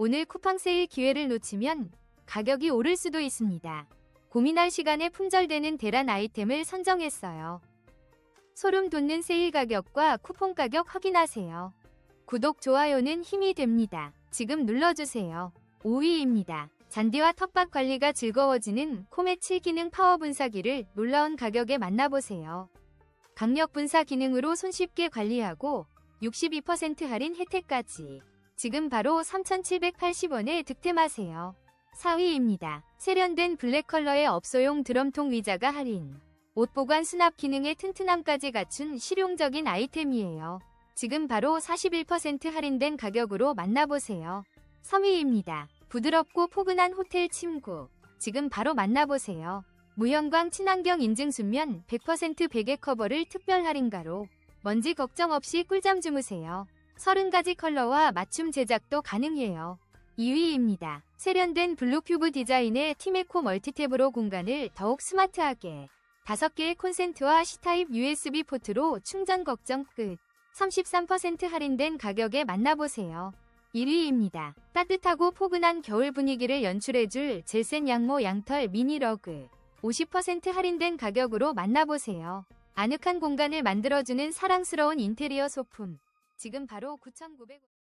오늘 쿠팡 세일 기회를 놓치면 가격이 오를 수도 있습니다. 고민할 시간에 품절되는 대란 아이템을 선정했어요. 소름 돋는 세일 가격과 쿠폰 가격 확인하세요. 구독, 좋아요는 힘이 됩니다. 지금 눌러주세요. 5위입니다. 잔디와 텃밭 관리가 즐거워지는 코메 7 기능 파워 분사기를 놀라운 가격에 만나보세요. 강력 분사 기능으로 손쉽게 관리하고 62% 할인 혜택까지. 지금 바로 3,780원에 득템하세요. 4위입니다. 세련된 블랙 컬러의 업소용 드럼통 의자가 할인. 옷 보관 수납 기능의 튼튼함까지 갖춘 실용적인 아이템이에요. 지금 바로 41% 할인된 가격으로 만나보세요. 3위입니다. 부드럽고 포근한 호텔 침구. 지금 바로 만나보세요. 무형광 친환경 인증 순면 100% 베개 커버를 특별 할인가로 먼지 걱정 없이 꿀잠 주무세요. 30가지 컬러와 맞춤 제작도 가능해요. 2위입니다. 세련된 블루 큐브 디자인의 티메코 멀티탭으로 공간을 더욱 스마트하게 5개의 콘센트와 C타입 USB 포트로 충전 걱정 끝. 33% 할인된 가격에 만나보세요. 1위입니다. 따뜻하고 포근한 겨울 분위기를 연출해줄 젤센 양모 양털 미니 러그. 50% 할인된 가격으로 만나보세요. 아늑한 공간을 만들어주는 사랑스러운 인테리어 소품. 지금 바로 9,900원.